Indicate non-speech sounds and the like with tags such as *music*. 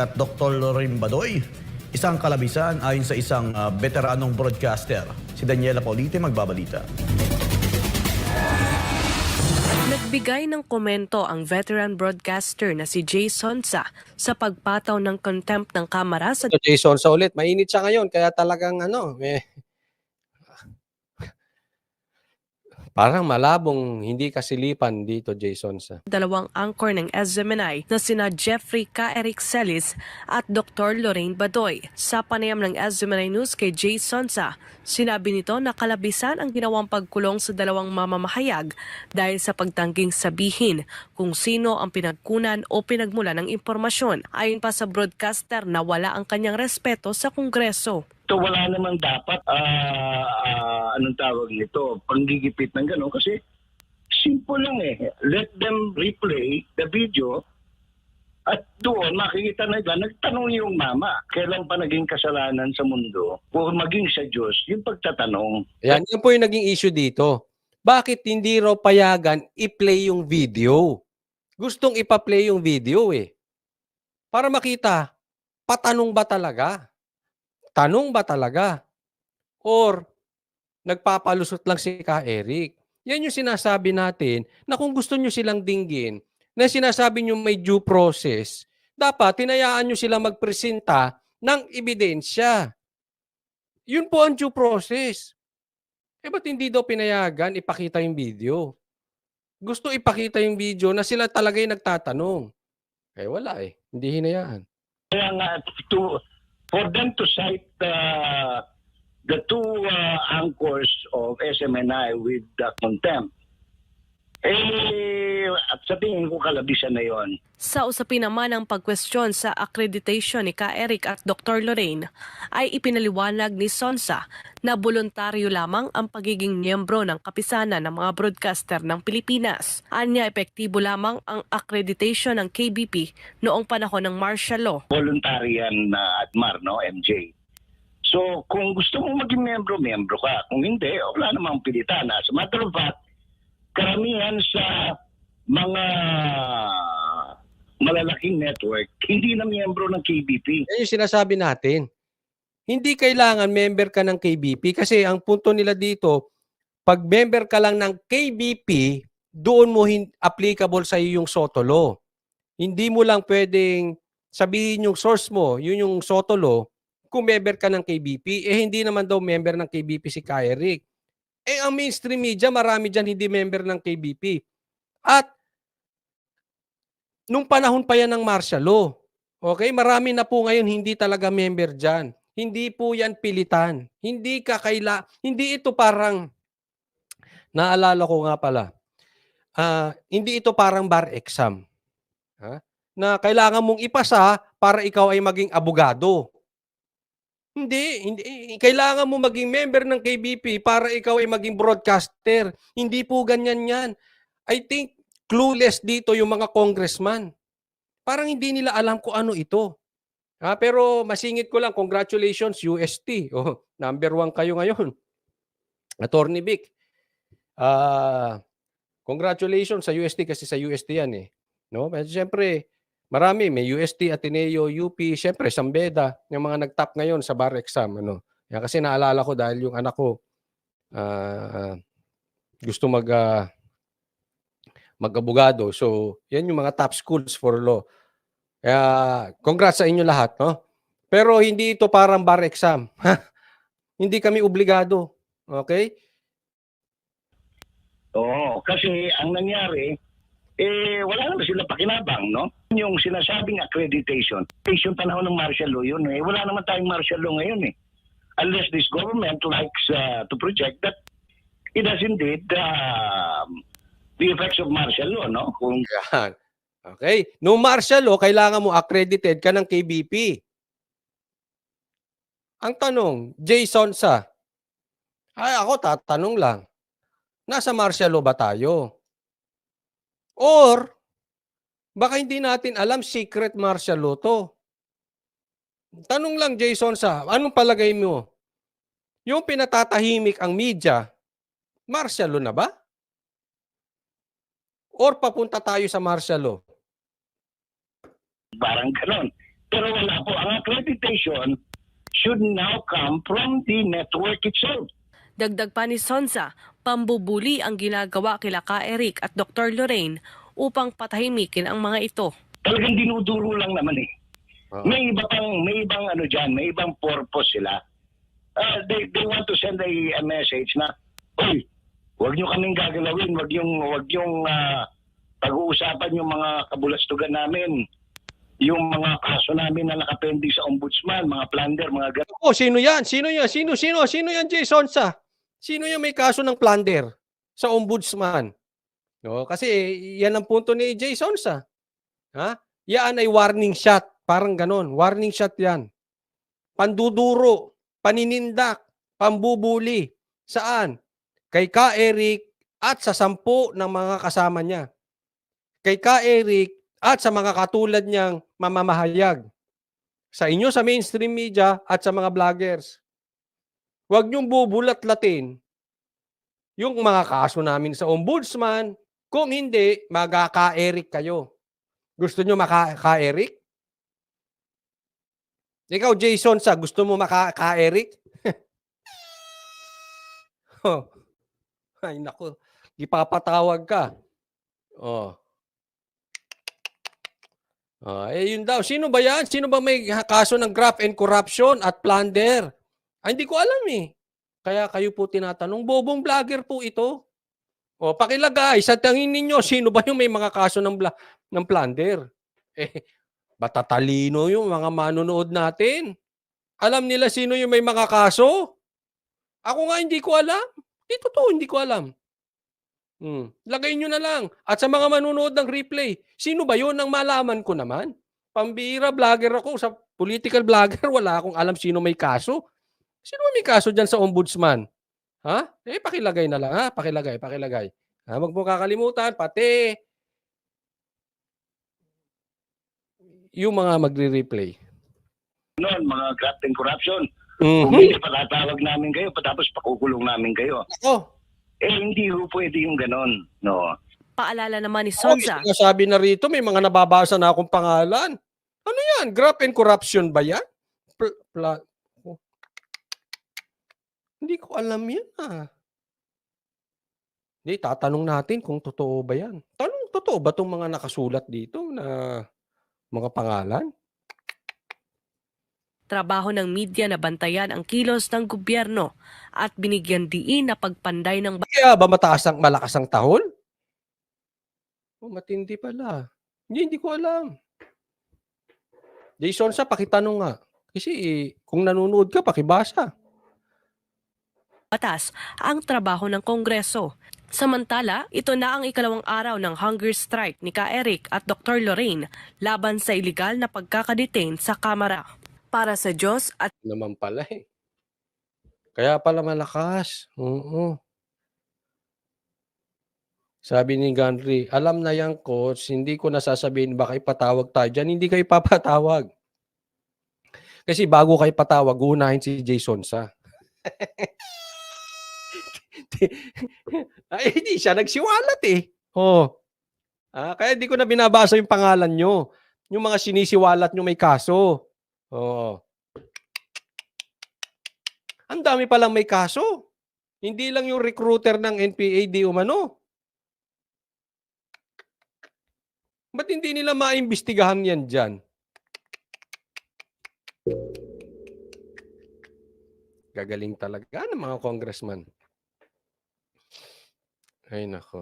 At Dr. Lorraine Badoy, isang kalabisan ayon sa isang ah, veteranong broadcaster. Si Daniela Paulite magbabalita. Nagbigay ng komento ang veteran broadcaster na si Jay Sonsa sa pagpataw ng contempt ng kamera sa Ito, Jason sa ulit. Mainit siya ngayon kaya talagang ano, eh, parang malabong hindi kasilipan dito, Jason sa. dalawang anchor ng SMNI na sina Jeffrey K. Eric Celis at Dr. Lorraine Badoy. Sa panayam ng SMNI News kay Jay Sonsa, sinabi nito na kalabisan ang ginawang pagkulong sa dalawang mamamahayag dahil sa pagtangging sabihin kung sino ang pinagkunan o pinagmula ng impormasyon. Ayon pa sa broadcaster na wala ang kanyang respeto sa Kongreso. So wala namang dapat ah, ah, anong tawag nito, panggigipit ng gano'n kasi simple lang eh. Let them replay the video at doon makikita na iba, nagtanong yung mama, kailan pa naging kasalanan sa mundo o maging sa Diyos, yung pagtatanong. Yan, yan po yung naging issue dito. Bakit hindi raw payagan i-play yung video? Gustong ipa-play yung video eh. Para makita, patanong ba talaga? Tanong ba talaga? Or nagpapalusot lang si Ka Eric? Yan yung sinasabi natin na kung gusto nyo silang dinggin, na sinasabi nyo may due process, dapat tinayaan nyo sila magpresenta ng ebidensya. Yun po ang due process. Eh ba't hindi daw pinayagan ipakita yung video? Gusto ipakita yung video na sila talaga yung nagtatanong. Eh wala eh. Hindi hinayaan. Kaya nga, to, for them to cite uh, the two uh, anchors of SMNI with the contempt, eh, at sa tingin ko kalabisan na yon. Sa usapin naman ng pagkwestiyon sa accreditation ni Ka Eric at Dr. Lorraine, ay ipinaliwanag ni Sonsa na voluntaryo lamang ang pagiging miyembro ng kapisanan ng mga broadcaster ng Pilipinas. Anya epektibo lamang ang accreditation ng KBP noong panahon ng martial law. Voluntary yan na Admar, no, MJ. So, kung gusto mo maging membro, membro ka. Kung hindi, wala namang pilitan. As a matter of fact, karamihan sa mga malalaking network, hindi na miyembro ng KBP. Yan yung sinasabi natin. Hindi kailangan member ka ng KBP kasi ang punto nila dito, pag member ka lang ng KBP, doon mo applicable sa iyo yung SOTO law. Hindi mo lang pwedeng sabihin yung source mo, yun yung SOTO law, kung member ka ng KBP, eh hindi naman daw member ng KBP si Kyrick. Eh ang mainstream media, marami dyan hindi member ng KBP. At nung panahon pa yan ng martial law, okay, marami na po ngayon hindi talaga member dyan. Hindi po yan pilitan. Hindi ka kaila, hindi ito parang, naalala ko nga pala, ah, hindi ito parang bar exam. Ha? Na kailangan mong ipasa para ikaw ay maging abogado. Hindi, hindi kailangan mo maging member ng KBP para ikaw ay maging broadcaster. Hindi po ganyan 'yan. I think clueless dito yung mga congressman. Parang hindi nila alam kung ano ito. Ha, pero masingit ko lang, congratulations UST. Oh, number one kayo ngayon. Attorney Vic. Ah, congratulations sa UST kasi sa UST yan eh. No? Pero siyempre, marami. May UST, Ateneo, UP, siyempre, Sambeda, yung mga nag-top ngayon sa bar exam. Ano? Yan, kasi naalala ko dahil yung anak ko ah, gusto mag ah, mag-abogado. So, yan yung mga top schools for law. Kaya, congrats sa inyo lahat, no? Pero hindi ito parang bar exam. *laughs* hindi kami obligado. Okay? Oo, kasi ang nangyari, eh, wala naman sila pakinabang, no? Yung sinasabing accreditation, yung panahon ng martial law yun, eh, wala naman tayong martial law ngayon, eh. Unless this government likes uh, to project that it has indeed um, the effects of martial law, no? Kung. Okay? No martial law, kailangan mo accredited ka ng KBP. Ang tanong, Jason sa, ay ako tatanong lang, nasa martial law ba tayo? Or, baka hindi natin alam secret martial law to. Tanong lang, Jason sa, anong palagay mo? Yung pinatatahimik ang media, martial law na ba? Or papunta tayo sa martial law? parang ganon. Pero wala po. Ang accreditation should now come from the network itself. Dagdag pa ni Sonsa, pambubuli ang ginagawa kila Ka Eric at Dr. Lorraine upang patahimikin ang mga ito. Talagang dinuduro lang naman eh. Oo. May iba pang, may ibang ano dyan, may ibang purpose sila. Ah, they, they want to send a, a message na, Uy, huwag nyo kaming gagalawin, huwag yung, huwag yung ah, pag-uusapan yung mga kabulastugan namin, yung mga kaso namin na nakapending sa ombudsman, mga plunder, mga gan- Oh, sino yan? Sino yan? Sino, sino? Sino yan, Jason sa? Sino yung may kaso ng plunder sa ombudsman? No, kasi yan ang punto ni Jason sa. Ha? Yan ay warning shot. Parang ganon. Warning shot yan. Panduduro, paninindak, pambubuli. Saan? Kay Ka Eric at sa sampu ng mga kasama niya. Kay Ka Eric at sa mga katulad niyang mamamahayag sa inyo sa mainstream media at sa mga vloggers. Huwag niyong bubulat-latin yung mga kaso namin sa ombudsman. Kung hindi, magkaka-Eric kayo. Gusto niyo maka-Eric? Ikaw, Jason, sa gusto mo maka-Eric? *laughs* oh. Ay, naku. Ipapatawag ka. Oh. Ah, eh yun daw. Sino ba yan? Sino ba may kaso ng graft and corruption at plunder? Ay, hindi ko alam eh. Kaya kayo po tinatanong, bobong vlogger po ito. O, pakilagay, sa tangin ninyo, sino ba yung may mga kaso ng, bla- ng plunder? Eh, batatalino yung mga manonood natin. Alam nila sino yung may mga kaso? Ako nga hindi ko alam. Di totoo, hindi ko alam. Hmm. Lagay nyo na lang. At sa mga manunood ng replay, sino ba yun ang malaman ko naman? Pambira, vlogger ako. Sa political *laughs* vlogger, wala akong alam sino may kaso. Sino may kaso dyan sa ombudsman? Ha? Eh, pakilagay na lang, ha? Pakilagay, pakilagay. Ha? Huwag mo kakalimutan, pati yung mga magre-replay. noon, mga graft and corruption. Mhm. Kung hindi, patatawag namin kayo, tapos pakukulong namin kayo. Ako, Eh, hindi ho pwede yung ganon. No. Paalala naman ni Oh, Sonsa, sabi na rito, may mga nababasa na akong pangalan. Ano yan? Graft and corruption ba yan? Pl- oh. Hindi ko alam yan ah. Hindi, tatanong natin kung totoo ba yan. Tanong, totoo ba itong mga nakasulat dito na mga pangalan? trabaho ng media na bantayan ang kilos ng gobyerno at binigyan diin na pagpanday ng Kaya ba mataas ang malakas ang tahol? Oh, matindi pala. Hindi, hindi ko alam. Jason, sa pakitanong nga. Kasi eh, kung nanonood ka, pakibasa. Batas ang trabaho ng Kongreso. Samantala, ito na ang ikalawang araw ng hunger strike ni Ka Eric at Dr. Lorraine laban sa iligal na pagkakadetain sa Kamara. Para sa Diyos at Naman pala eh. Kaya pala malakas. Oo. Sabi ni Gandry, alam na yan coach, hindi ko nasasabihin baka ipatawag tayo dyan. Hindi kayo papatawag. Kasi bago kayo patawag, unahin si Jason sa. *laughs* *laughs* Ay, hindi siya nagsiwalat eh. Oh. Ah, kaya hindi ko na binabasa yung pangalan nyo. Yung mga sinisiwalat nyo may kaso. Oo. Ang dami palang may kaso. Hindi lang yung recruiter ng NPA di umano. Ba't hindi nila maimbestigahan yan dyan? Gagaling talaga ng mga congressman. Ay nako.